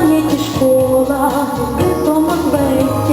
пам'яті школа, ти помогли.